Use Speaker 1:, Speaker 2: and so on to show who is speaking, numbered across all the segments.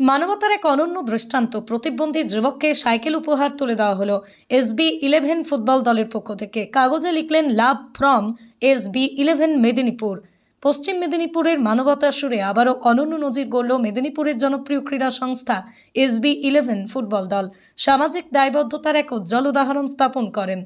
Speaker 1: মানবতার এক অনন্য দৃষ্টান্ত প্রতিবন্ধী যুবককে সাইকেল উপহার তুলে দেওয়া হলো এসবি ইলেভেন ফুটবল দলের পক্ষ থেকে। কাগজে লিখলেন, love from SB eleven Medinipur. পশ্চিম মেদিনীপুরের মানবতার সুরে আবারও অনন্য নজির গড়ল মেদিনীপুরের জনপ্রিয় ক্রীড়া সংস্থা এসবি ইলেভেন ফুটবল দল। সামাজিক দায়বদ্ধতার এক উজ্জ্বল উদাহরণ স্থাপন করেন।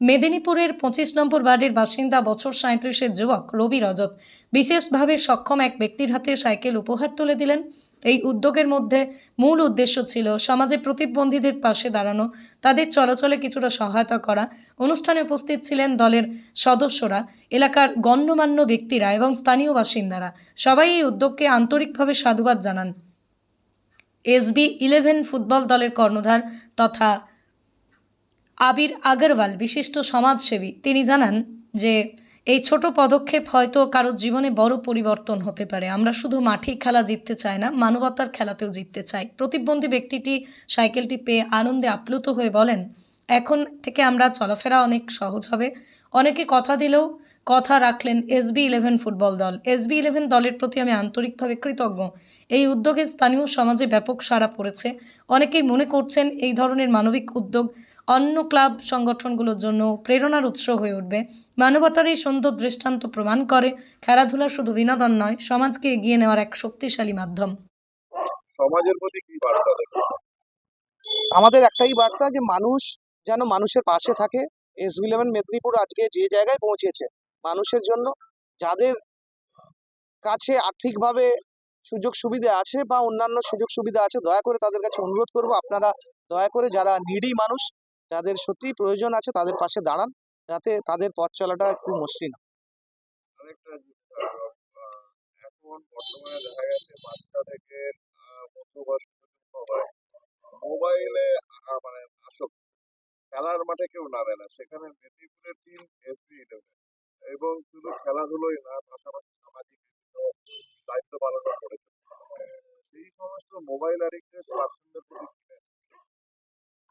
Speaker 1: মেদিনীপুরের পঁচিশ নম্বর ওয়ার্ডের বাসিন্দা বছর সাঁত্রিশের যুবক রবি রজত। বিশেষভাবে সক্ষম এক ব্যক্তির হাতে সাইকেল উপহার তুলে দিলেন। এই উদ্যোগের মধ্যে মূল উদ্দেশ্য ছিল সমাজে প্রতিবন্ধীদের পাশে দাঁড়ানো, তাদের চলাচলে কিছুটা সহায়তা করা। অনুষ্ঠানে উপস্থিত ছিলেন দলের সদস্যরা, এলাকার গণ্যমান্য ব্যক্তিরা এবং স্থানীয় বাসিন্দারা। সবাই এই উদ্যোগকে আন্তরিকভাবে সাধুবাদ জানান। এসবি ইলেভেন ফুটবল দলের কর্ণধার তথা আবির আগরওয়াল, বিশিষ্ট সমাজসেবী। তিনি জানান যে এই ছোট পদক্ষেপ হয়তো কারোর জীবনে বড় পরিবর্তন হতে পারে। আমরা শুধু মাঠেই খেলা জিততে চাই না, মানবতার খেলাতেও জিততে চাই। প্রতিবন্ধী ব্যক্তিটি সাইকেলটি পেয়ে আনন্দে আপ্লুত হয়ে বলেন, এখন থেকে আমরা চলাফেরা অনেক সহজ হবে। অনেকে কথা দিলেও কথা রাখলেন এসবি ইলেভেন ফুটবল দল। এসবি ইলেভেন দলের প্রতি আমি আন্তরিকভাবে কৃতজ্ঞ। এই উদ্যোগে স্থানীয় সমাজে ব্যাপক সাড়া পড়েছে। অনেকেই মনে করছেন এই ধরনের মানবিক উদ্যোগ অন্য ক্লাব সংগঠনগুলোর জন্য প্রেরণার উৎস হয়ে উঠবে। মানবতার এই সুন্দর দৃষ্টান্ত প্রমাণ করে খেলাধুলা শুধু বিনোদন নয় সমাজকে এগিয়ে নেওয়ার এক শক্তিশালী মাধ্যম।
Speaker 2: সমাজের প্রতি কি বার্তা
Speaker 3: আমাদের একটাই বার্তা যে মানুষ যেন মানুষের পাশে থাকে। এস ইলেভেন মেদিনীপুর আজকে যে জায়গায় পৌঁছেছে মানুষের জন্য যাদের কাছে আর্থিকভাবে সুযোগ সুবিধা আছে বা অন্যান্য সুযোগ সুবিধা আছে দয়া করে তাদের কাছে অনুরোধ করব আপনারা দয়া করে যারা নিডি মানুষ যাদের সত্যি প্রয়োজন আছে তাদের পাশে দাঁড়ান, যাতে তাদের পথ চলাটা একটু মসৃণ
Speaker 2: এখন বর্তমানে দেখা মানে আসক্ত। খেলার মাঠে কেউ না, সেখানে এবং শুধু খেলাধুলোই না, পাশাপাশি সামাজিক দায়িত্ব করেছে। সেই সমস্ত মোবাইল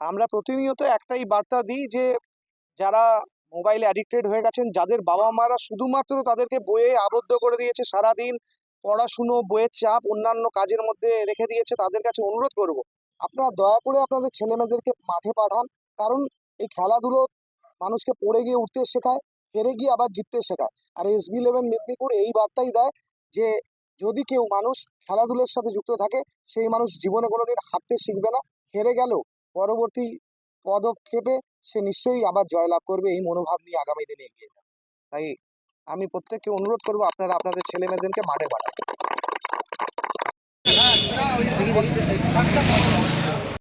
Speaker 3: আমরা প্রতিনিয়ত একটাই বার্তা দিই যে, যারা মোবাইলে অ্যাডিক্টেড হয়ে গেছেন, যাদের বাবা মারা শুধুমাত্র তাদেরকে বইয়ে আবদ্ধ করে দিয়েছে, সারাদিন পড়াশুনো, বইয়ের চাপ, অন্যান্য কাজের মধ্যে রেখে দিয়েছে, তাদের কাছে অনুরোধ করব, আপনারা দয়া করে আপনাদের ছেলেমেয়েদেরকে মাঠে পাঠান। কারণ এই খেলাধুলো মানুষকে পড়ে গিয়ে উঠতে শেখায়, হেরে গিয়ে আবার জিততে শেখায়। আর এস বি ইলেভেন মেদিনীপুর এই বার্তাই দেয় যে, যদি কেউ মানুষ খেলাধুলোর সাথে যুক্ত থাকে, সেই মানুষ জীবনে কোনোদিন হাঁটতে শিখবে না, হেরে গেলেও। পরবর্তী পদক্ষেপে সে নিশ্চয়ই আবার জয়লাভ করবে এই মনোভাব নিয়ে আগামী দিনে এগিয়ে যাবে। তাই আমি প্রত্যেককে অনুরোধ করব আপনারা আপনাদের ছেলে মেয়েদেরকে মাঠে পাঠান।